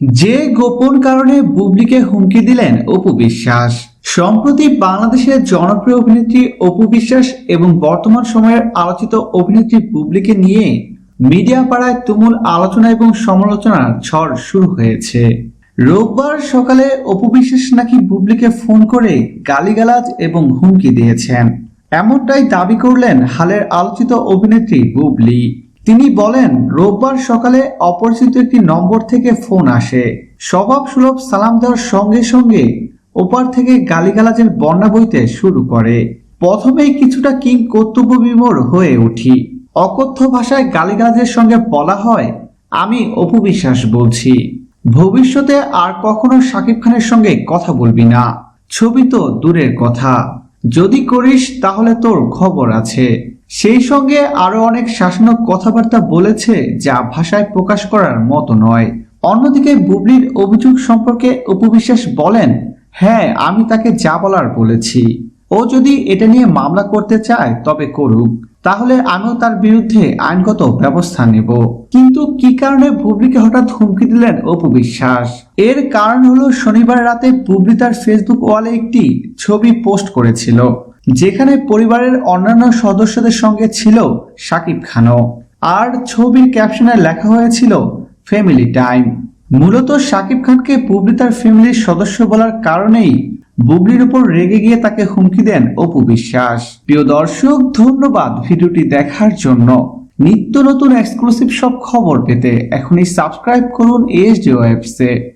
যে গোপন কারণে বুবলিকে হুমকি দিলেন অপু বিশ্বাস। সম্প্রতি বাংলাদেশের জনপ্রিয় অভিনেত্রী অপু বিশ্বাস এবং বর্তমান সময়ের আলোচিত অভিনেত্রী বুবলিকে নিয়ে মিডিয়া পাড়ায় তুমুল আলোচনা এবং সমালোচনার ঝড় শুরু হয়েছে। রোববার সকালে অপু বিশ্বাস নাকি বুবলিকে ফোন করে গালিগালাজ এবং হুমকি দিয়েছেন। এমনটাই দাবি করলেন হালের আলোচিত অভিনেত্রী বুবলি। তিনি বলেন, রোববার সকালে অপরিচিত একটি নম্বর থেকে ফোন আসে। স্বভাব সুলভ সালাম দেওয়ার সঙ্গে সঙ্গে ওপার থেকে গালিগালাজের বন্যা বইতে শুরু করে। প্রথমেই কিছুটা কিং কর্তব্য বিমূঢ় হয়ে উঠি। অকথ্য ভাষায় গালিগালাজের সঙ্গে বলা হয়, আমি অপু বিশ্বাস বলছি। ভবিষ্যতে আর কখনো শাকিব খানের সঙ্গে কথা বলবি না। ছবি তো দূরের কথা। যদি করিস তাহলে তোর খবর আছে। সেই সঙ্গে আরও অনেক শাসনক কথাবার্তা বলেছে যা ভাষায় প্রকাশ করার মতো নয়। অন্যদিকে বুবলির অভিযোগ সম্পর্কে উপবিশ্বাস বলেন হ্যাঁ আমি তাকে যা বলার বলেছি। ও যদি এটা নিয়ে মামলা করতে চায়, তবে করুক। তাহলে আমিও তার বিরুদ্ধে আইনগত ব্যবস্থা নেব। কিন্তু কি কারণে বুবলিকে হঠাৎ হুমকি দিলেন অপু বিশ্বাস এর কারণ হলো শনিবার রাতে বুবলি তার ফেসবুক ওয়ালে একটি ছবি পোস্ট করেছিল। যেখানে পরিবারের অন্যান্য সদস্যদের সঙ্গে ছিল সাকিব খানও। আর ছবির ক্যাপশনে লেখা হয়েছিল, ফ্যামিলি টাইম। মূলত সাকিব খানকে বুবলি তার ফ্যামিলির সদস্য বলার কারণেই বুবলির উপর রেগে গিয়ে তাকে হুমকি দেন অপু বিশ্বাস। প্রিয় দর্শক, ধন্যবাদ ভিডিওটি দেখার জন্য। নিত্য নতুন এক্সক্লুসিভ সব খবর পেতে এখনই সাবস্ক্রাইব করুন এসডি ওয়েবসে